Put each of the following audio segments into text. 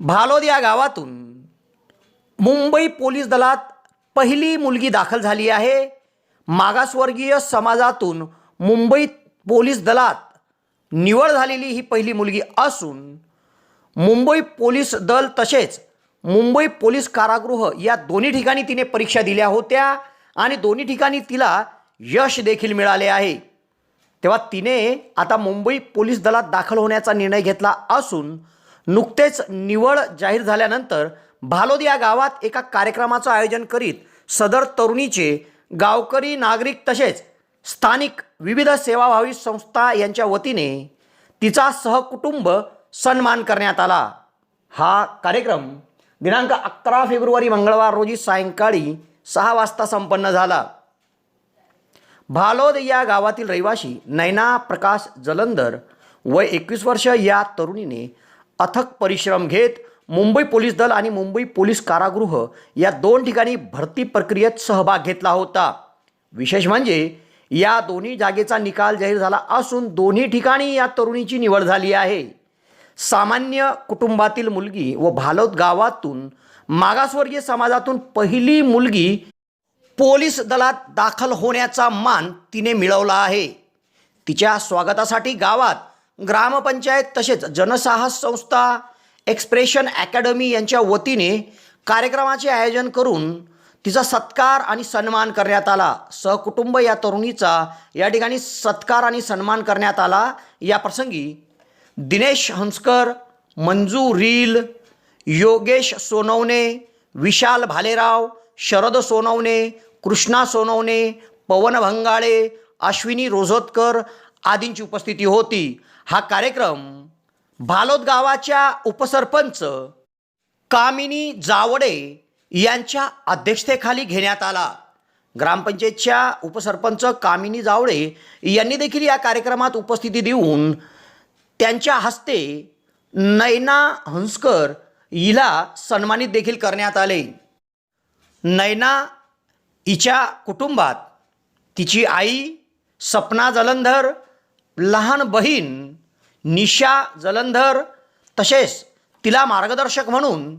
भालोद या गावातून मुंबई पोलीस दलात पहिली मुलगी दाखल झाली आहे. मागासवर्गीय समाजातून मुंबई पोलीस दलात निवड झालेली ही पहिली मुलगी असून मुंबई पोलीस दल तसेच मुंबई पोलीस कारागृह या दोन्ही ठिकाणी तिने परीक्षा दिल्या होत्या आणि दोन्ही ठिकाणी तिला यश देखील मिळाले आहे. तेव्हा तिने आता मुंबई पोलीस दलात दाखल होण्याचा निर्णय घेतला असून नुकतेच निवड जाहीर झाल्यानंतर भालोद या गावात एका कार्यक्रमाचं आयोजन करीत सदर तरुणीचे गावकरी नागरिक तसेच स्थानिक विविध सेवाभावी संस्था यांच्या वतीने तिचा सहकुटुंब सन्मान करण्यात आला. हा कार्यक्रम दिनांक अकरा फेब्रुवारी मंगळवार रोजी सायंकाळी सहा वाजता संपन्न झाला. भालोद या गावातील रहिवाशी नैना प्रकाश जलंधर वय एकवीस वर्ष या तरुणीने अथक परिश्रम घेत मुंबई पोलीस दल आणि मुंबई पोलीस कारागृह या दोन ठिकाणी भरती प्रक्रियेत सहभाग घेतला होता. विशेष म्हणजे या दोन्ही जागेचा निकाल जाहीर झाला असून दोन्ही ठिकाणी या तरुणीची निवड झाली आहे. सामान्य कुटुंबातील मुलगी व भालोद गावातून मागासवर्गीय समाजातून पहिली मुलगी पोलीस दलात दाखल होण्याचा मान तिने मिळवला आहे. तिच्या स्वागतासाठी गावात ग्रामपंचायत तसेच जनसाहस संस्था एक्सप्रेशन अकॅडमी यांच्या वतीने कार्यक्रमाचे आयोजन करून तिचा सत्कार आणि सन्मान करण्यात आला. सहकुटुंब या तरुणीचा या ठिकाणी सत्कार आणि सन्मान करण्यात आला. या प्रसंगी दिनेश हंसकर मंजू रील योगेश सोनवणे विशाल भालेराव शरद सोनवणे कृष्णा सोनवणे पवन भंगाळे अश्विनी रोझोतकर आदींची उपस्थिती होती. हा कार्यक्रम भालोद गावाच्या उपसरपंच कामिनी जावडे यांच्या अध्यक्षतेखाली घेण्यात आला. ग्रामपंचायतच्या उपसरपंच कामिनी जावडे यांनी देखील या कार्यक्रमात उपस्थिती देऊन त्यांच्या हस्ते नैना हंसकर हिला सन्मानित देखील करण्यात आले. नैना हिच्या कुटुंबात तिची आई सपना जलंधर लहान बहीण निशा जलंधर तसेच तिला मार्गदर्शक म्हणून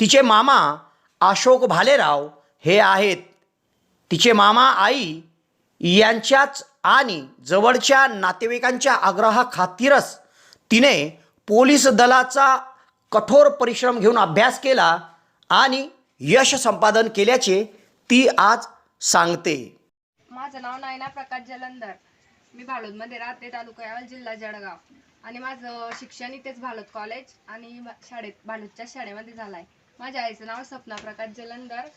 तिचे मामा अशोक भालेराव हे आहेत. तिचे मामा आई यांच्याच आणि जवळच्या नातेवाईकांच्या आग्रहाखातीरच तिने पोलीस दलाचा कठोर परिश्रम घेऊन अभ्यास केला आणि यश संपादन केल्याचे ती आज सांगते. माझं नाव नायना प्रकाश जलंधर. मी भालोदमध्ये राहते तालुका जिल्हा जळगाव. आणि माझं शिक्षण इथेच भालत कॉलेज आणि शाळेत भालतच्या शाळेमध्ये झालं आहे माझ्या आईचं नाव सपना प्रकाश जलंधर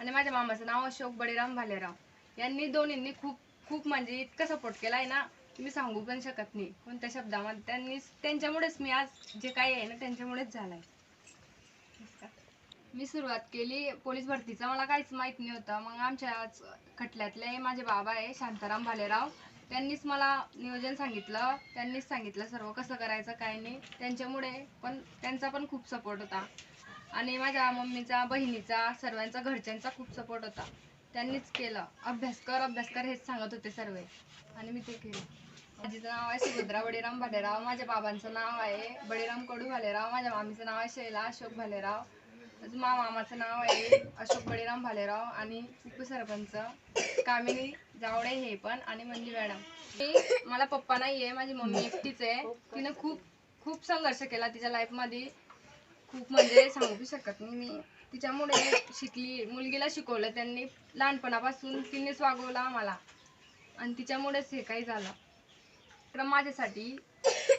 आणि माझ्या मामाचं नाव अशोक बळीराम भालेराव. यांनी दोन्हींनी खूप खूप म्हणजे इतका सपोर्ट केला आहे ना मी सांगू पण शकत नाही. कोणत्या शब्दामध्ये त्यांनी त्यांच्यामुळेच मी आज जे काही आहे ना त्यांच्यामुळेच झालं आहे मी सुरुवात केली पोलीस भरतीचा. मला काहीच माहीत नाही होतं मग आमच्याच खटल्यातले माझे बाबा आहे शांताराम भालेराव त्यांनीच मला नियोजन सांगितलं. त्यांनीच सांगितलं सर्व कसं करायचं काय नाही. त्यांच्यामुळे पण त्यांचा पण खूप सपोर्ट होता. आणि माझ्या मम्मीचा बहिणीचा सर्वांचा घरच्यांचा खूप सपोर्ट होता. त्यांनीच केलं. अभ्यास कर अभ्यास कर हेच सांगत होते सर्व. आणि मी ते केलं. आजीचं नाव आहे सुभद्रा बळीराम भालेराव. माझ्या बाबांचं नाव आहे बळीराम कडू भालेराव. माझ्या मामीचं नाव आहे शैला अशोक भालेराव. मा मामाचं नाव आहे अशोक बळीराम भालेराव आणि उपसरपंच कामिनी जावडे हे पण आणि मंदी मॅडम. मी मला पप्पा नाही आहे माझी मम्मी एकटीच आहे. तिनं खूप खूप संघर्ष केला तिच्या लाईफमध्ये खूप म्हणजे सांगू शकत नाही मी. तिच्यामुळे शिकली मुलगीला शिकवलं त्यांनी. लहानपणापासून तिनेच वागवलं आम्हाला. आणि तिच्यामुळेच हे काही झालं. तर माझ्यासाठी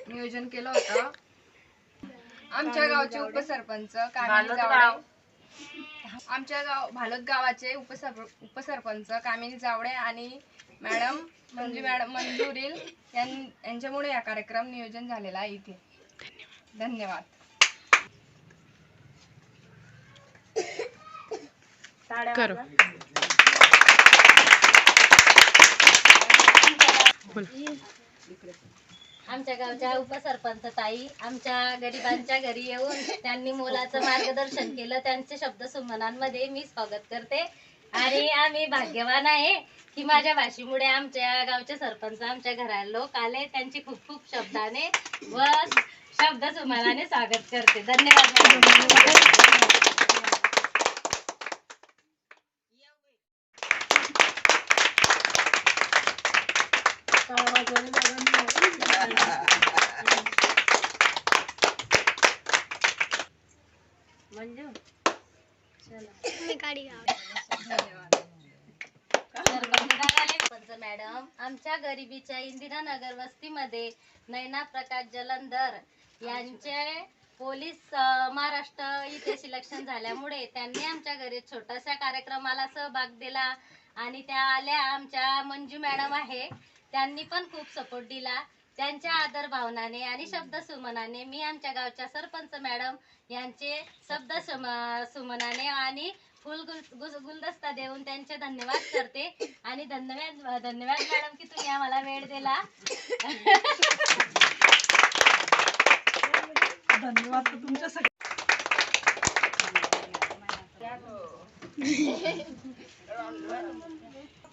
नियोजन केलं होतं. आमच्या गावचे उपसरपंच कामिनी जावडे आमच्या गाव भालोद गावाचे उपसर उपसरपंच कामिनी जावडे आणि मॅडम मंजू मॅडम मंजुरील यांच्यामुळे या कार्यक्रम नियोजन झालेला आहे इथे. धन्यवाद. करो. आमच्या गावच्या उपसरपंच ताई आमच्या गरिबांच्या घरी येऊन त्यांनी मुलाचं मार्गदर्शन केलं. त्यांचे शब्द सुमनांमध्ये मी स्वागत करते. आणि आम्ही भाग्यवान आहे की माझ्या भाषेमुळे आमच्या गावचे सरपंच आमच्या घराला लोक आले. त्यांची खूप खूप शब्दाने व शब्द सुमनाने स्वागत करते. धन्यवाद. मॅडम. सरपंच मॅडम आमच्या गरिबीच्या इंदिरानगर वस्तीमध्ये नैना प्रकाश जलंधर यांचे पोलीस महाराष्ट्र इथे सिलेक्शन झाल्यामुळे त्यांनी आमच्या घरी छोट्याशा कार्यक्रमाला सहभाग दिला आणि त्या आल्या आमच्या मंजू मॅडम आहे त्यांनी पण खूप सपोर्ट दिला. त्यांच्या आदर भावनाने आणि शब्द सुमनाने मी आमच्या गावच्या सरपंच मॅडम यांचे शब्द सुम- सुमनाने आणि फुल गुल- गुल- गुलदस्ता देऊन त्यांचे धन्यवाद करते. आणि धन्यवाद धन्यवाद मॅडम की तुम्ही आम्हाला वेळ दिला. धन्यवाद तुमच्या